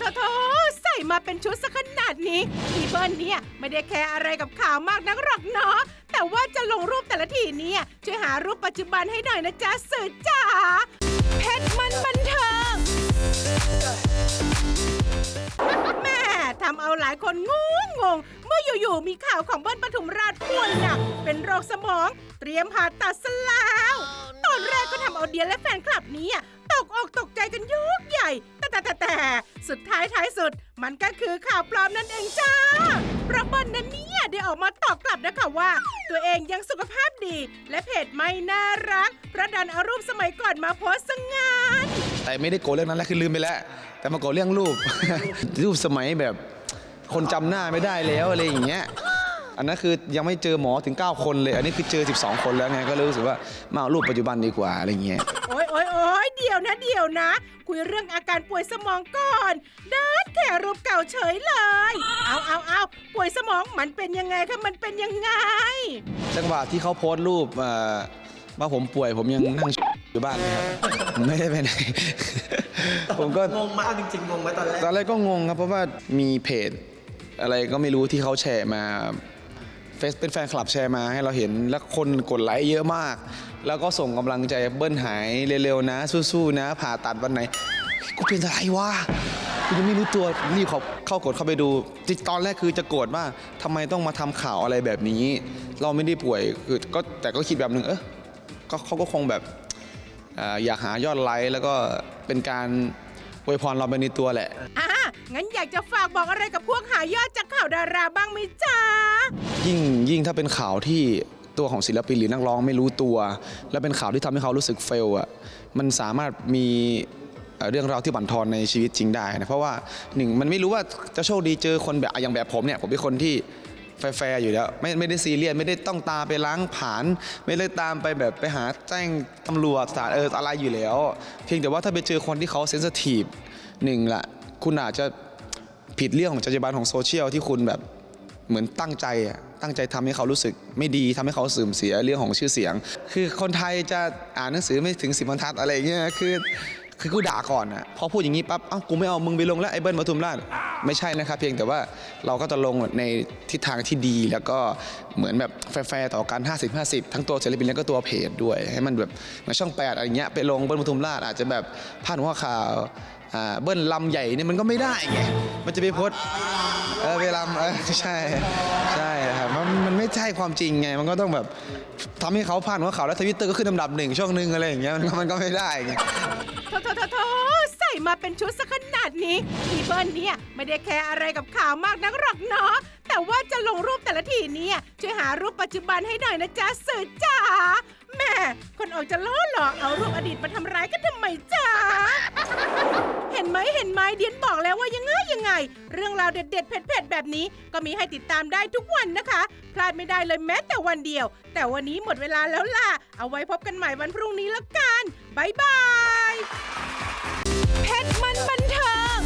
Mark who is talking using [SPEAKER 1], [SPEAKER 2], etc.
[SPEAKER 1] โถโถใส่มาเป็นชุดซะขนาดนี้พี่เบิ้ลเนี่ยไม่ได้แคร์อะไรกับข่าวมากนักหรอกเนาะแต่ว่าจะลงรูปแต่ละทีเนี่ยช่วยหารูปปัจจุบันให้หน่อยนะจ๊ะสื่อจ๋าเพชรมันบันเทิงแม่ทำเอาหลายคนงงงง เมื่ออยู่ๆมีข่าวของเบิ้ลปทุมราชป่วยหนัก เป็นโรคสมอง เตรียมผ่าตัดซะแล้ว ตอนแรกก็ทำเอาเดียและแฟนคลับนี้ตกอก สุดท้ายท้ายสุด มันก็คือข่าวปลอมนั่นเองจ้าเพราะเบิ้ลนั้นเนี่ยได้ออกมาตอบกลับนะคะว่า ตัวเองยังสุขภาพดี และเพจไม่น่ารักเพราะดันเอารูปสมัยก่อนมาโพสต์ซะงาน
[SPEAKER 2] แต่ไม่ได้โกรธเรื่องนั้นแล้วคือลืมไปแล้ว แต่มาโกรธเรื่องรูป รูปสมัยแบบคนจำหน้าไม่ได้แล้วอะไรอย่างเงี้ยอันนั้นคือยังไม่เจอหมอถึง 9 คนเลย อันนี้คือเจอ 12 คนแล้วไงก็เลยรู้สึกว่ามาเอารูปปัจจุบันดีกว่าอะไรเงี้ย
[SPEAKER 1] โอ้ยโอ้ยโอ้ย เดี๋ยวนะเดี๋ยวนะ คุยเรื่องอาการป่วยสมองก่อนดัดแค่รูปเก่าเฉยเลย เอาเอาเอาป่วยสมองมันเป็นยังไงคะมันเป็นยังไง
[SPEAKER 2] จังหวะที่เขาโพสต์รูปเอ่อว่าผมป่วยผมยังนั่งอยู่บ้านเลยครับผมไม่ได้ไปไหนผมก็
[SPEAKER 3] งงมากจริงๆงงไหมตอนแรก
[SPEAKER 2] ตอนแรกก็งงครับเพราะว่ามีเพจ อะไรก็ไม่รู้ที่เขาแชร์มาเฟ ซเป็นแฟนคลับแชร์มาให้เราเห็นแล้วคนกดไลค์เยอะมาก แล้วก็ส่งกำลังใจเบิ้ลหายเร็วๆนะ สู้ๆนะ ผ่าตัดวันไหนกูเป็นอะไรวะกูยังไม่รู้ตัวรีบเขาเข้ากดเข้าไปดูจิตอนแรกคือจะโกรธว่าทำไมต้องมาทำข่าวอะไรแบบนี้ เราไม่ได้ป่วยคือก็แต่ก็คิดแบบหนึ่งเออเขาก็คงแบบเอ่ออยากหายอดไลค์แล้วก็เป็นการอวยพรเราไปในตัวแหละ
[SPEAKER 1] อะงั้นอยากจะฝากบอกอะไรกับพวกหายอดจากข่าวดาราบ้างไหมจ๊ะ
[SPEAKER 2] ยิ่งยิ่งถ้าเป็นข่าวที่ตัวของศิลปินหรือนักร้องไม่รู้ตัว และเป็นข่าวที่ทำให้เขารู้สึกเฟลอะมันสามารถมีเรื่องราวที่บั่นทอนในชีวิตจริงได้นะเพราะว่าหนึ่งมันไม่รู้ว่าจะโชคดีเจอคนแบบอย่างแบบผมเนี่ยผมเป็นคนที่แฟร์อยู่แล้วไม่ไม่ได้ซีเรียสไม่ได้ต้องตามไปล้างผาญไม่ได้ตามไปแบบไปหาแจ้งตำรวจสารเอออะไรอยู่แล้ว เพียงแต่ว่าถ้าไปเจอคนที่เขาเซนสทีฟหนึ่งละคุณอาจจะผิดเรื่องของจรรยาบรรณของโซเชียลที่คุณแบบ เหมือนตั้งใจอะตั้งใจทำให้เขารู้สึกไม่ดีทำให้เขาเสื่อมเสียเรื่องของชื่อเสียง คือคนไทยจะอ่านหนังสือไม่ถึงสิบบรรทัดอะไรเงี้ยคือคือกูด่าก่อนอะพอพูดอย่างนี้ปั๊บเอ้ากูไม่เอามึงไปลงแล้วไอ้เบิ้ลปทุมราชไม่ใช่นะครับ เพียงแต่ว่าเราก็จะลงในทิศทางที่ดีแล้วก็เหมือนแบบแฟร์ต่อกัน 50 50 ทั้งตัวศิลปินแล้วก็ตัวเพจด้วย ให้มันแบบมือนช่องแปดอะไรเงี้ยไปลงเบิ้ลปทุมราชอาจจะแบบพาดหัวข่าวอ่าเบิ้ลลำใหญ่เนี่ยมันก็ไม่ได้ไงมันจะไปโพสต์ เออเวลาเออใช่ใช่ครับมันมันไม่ใช่ความจริงไง มันก็ต้องแบบทำให้เขาผ่านหัวเขาแล้วทวิตเตอร์ก็ขึ้นลำดับหนึ่งช่วงหนึ่งอะไรอย่างเงี้ยมันก็มันก็ไม่ได้ไง
[SPEAKER 1] โถโถโถโถใส่มาเป็นชุดซะขนาดนี้พี่เบิ้ลเนี่ยไม่ได้แคร์อะไรกับข่าวมากนักหรอกเนาะแต่ว่าจะลงรูปแต่ละทีเนี่ยช่วยหารูปปัจจุบันให้หน่อยนะจ๊ะสื่อจ๋าแม่คนออกจะล้อหลอกเอารูปอดีตมาทำร้ายกันทำไมจ๊ะ ห็นไหมเห็นไหมเดียนบอกแล้วว่ายังไงยังไง เรื่องราวเด็ดเด็ดเผ็ดๆแบบนี้ก็มีให้ติดตามได้ทุกวันนะคะ พลาดไม่ได้เลยแม้แต่วันเดียว แต่วันนี้หมดเวลาแล้วล่ะ เอาไว้พบกันใหม่วันพรุ่งนี้ละกันบายบายเพชรมันบันเทิง